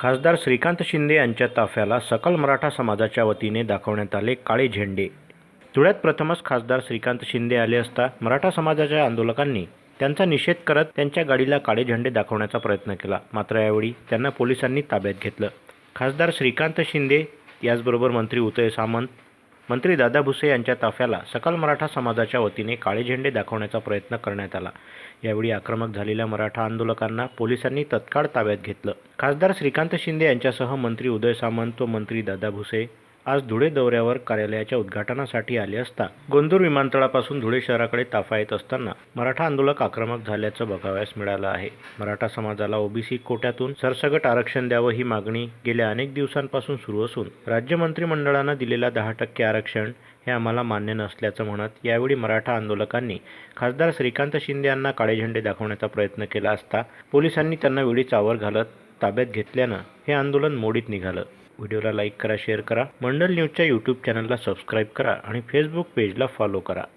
खासदार श्रीकांत शिंदे यांच्या ताफ्याला सकल मराठा समाजाच्या वतीने दाखवण्यात आले काळे झेंडे. धुळ्यात प्रथमच खासदार श्रीकांत शिंदे आले असता मराठा समाजाच्या आंदोलकांनी त्यांचा निषेध करत त्यांच्या गाडीला काळे झेंडे दाखवण्याचा प्रयत्न केला. मात्र यावेळी त्यांना पोलिसांनी ताब्यात घेतलं. खासदार श्रीकांत शिंदे याचबरोबर मंत्री उदय सामंत मंत्री दादा भुसे यांच्या ताफ्याला सकल मराठा समाजाच्या वतीने काळे झेंडे दाखवण्याचा प्रयत्न करण्यात आला. यावेळी आक्रमक झालेल्या मराठा आंदोलकांना पोलिसांनी तत्काळ ताब्यात घेतलं. खासदार श्रीकांत शिंदे यांच्यासह मंत्री उदय सामंत व मंत्री दादा भुसे आज धुळे दौऱ्यावर कार्यालयाच्या उद्घाटनासाठी आले असता गोंदूर विमानतळापासून धुळे शहराकडे ताफा येत असताना मराठा आंदोलक आक्रमक झाल्याचं बघावयास मिळालं आहे. मराठा समाजाला ओबीसी कोट्यातून सरसगट आरक्षण द्यावं ही मागणी गेल्या अनेक दिवसांपासून सुरू असून राज्य मंत्रिमंडळानं दिलेला दहा टक्के आरक्षण हे आम्हाला मान्य नसल्याचं म्हणत यावेळी मराठा आंदोलकांनी खासदार श्रीकांत शिंदे यांना काळे झेंडे दाखवण्याचा प्रयत्न केला असता पोलिसांनी त्यांना वेळी चावर घालत ताब्यात घेतल्यानं हे आंदोलन मोडीत निघालं. व्हिडिओला लाईक करा शेअर करा. मंडल न्यूजच्या यूट्यूब चॅनलला सबस्क्राईब करा आणि फेसबुक पेजला फॉलो करा.